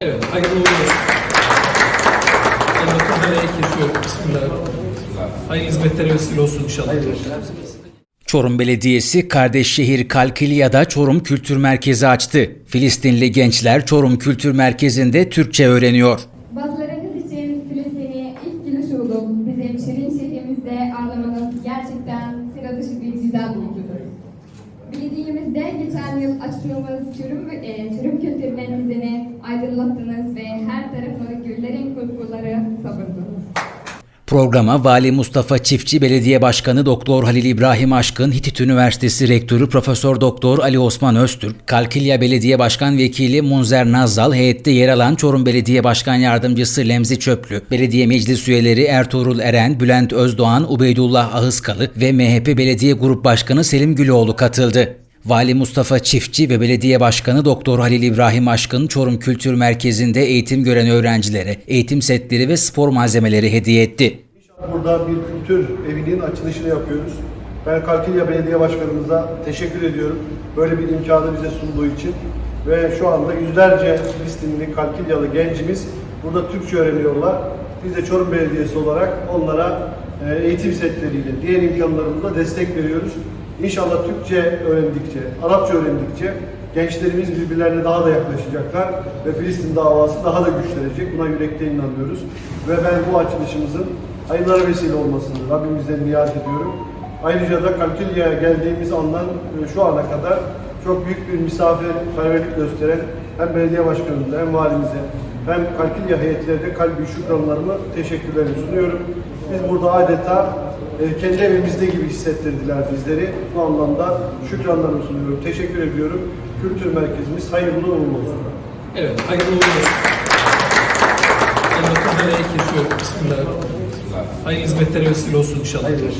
Evet, hayırlı uğurlu olsun. Ben bakın nereye kesiyorum. Bismillah. Hayırlı hizmetlere vesile olsun inşallah. Çorum Belediyesi kardeş şehir Kalkilya'da Çorum Kültür Merkezi açtı. Filistinli gençler Çorum Kültür Merkezi'nde Türkçe öğreniyor. Bazılarınız için Filistin'i ilk gülüş olup bizim şirin şehrimizde ağırlamanız gerçekten sıra dışı bir güzel duygudur. Belediyemizde geçen yıl açtığımız Çorum, e, Çorum Kültür Merkezi'ni güllerin kokuları savurdunuz. Programa Vali Mustafa Çiftçi Belediye Başkanı Doktor Halil İbrahim Aşkın, Hitit Üniversitesi Rektörü Profesör Doktor Ali Osman Öztürk, Kalkilya Belediye Başkan Vekili Munzer Nazzal, heyette yer alan Çorum Belediye Başkan Yardımcısı Lemzi Çöplü, Belediye Meclis üyeleri Ertuğrul Eren, Bülent Özdoğan, Ubeydullah Ahıskalı ve MHP Belediye Grup Başkanı Selim Güloğlu katıldı. Vali Mustafa Çiftçi ve Belediye Başkanı Doktor Halil İbrahim Aşkın Çorum Kültür Merkezi'nde eğitim gören öğrencilere eğitim setleri ve spor malzemeleri hediye etti. Burada bir kültür evinin açılışını yapıyoruz. Ben Kalkilya Belediye Başkanımıza teşekkür ediyorum. Böyle bir imkanı bize sunduğu için. Ve şu anda yüzlerce Filistinli, Kalkilyalı gencimiz burada Türkçe öğreniyorlar. Biz de Çorum Belediyesi olarak onlara eğitim setleriyle, diğer imkanlarımızla destek veriyoruz. İnşallah Türkçe öğrendikçe, Arapça öğrendikçe gençlerimiz birbirlerine daha da yaklaşacaklar ve Filistin davası daha da güçlenecek. Buna yürekten inanıyoruz. Ve ben bu açılışımızın hayırlara vesile olmasını Rabbimizden niyaz ediyorum. Ayrıca da Kalkilya'ya geldiğimiz andan e, şu ana kadar çok büyük bir misafirperverlik gösteren hem belediye başkanımıza hem valimize hem Kalkilya heyetlerine kalbi şükranlarımı, teşekkürlerimi sunuyorum. Biz burada adeta e, kendi evimizde gibi hissettirdiler bizleri. Bu anlamda şükranlarımı sunuyorum. Teşekkür ediyorum. Kültür merkezimiz hayırlı uğurlu olsun. Evet, hayırlı uğurlu olsun. Ben bakın nereye kesiyorum. Bismillah. Hayırlı hizmetlere vesile olsun inşallah. Hayırlı olsun.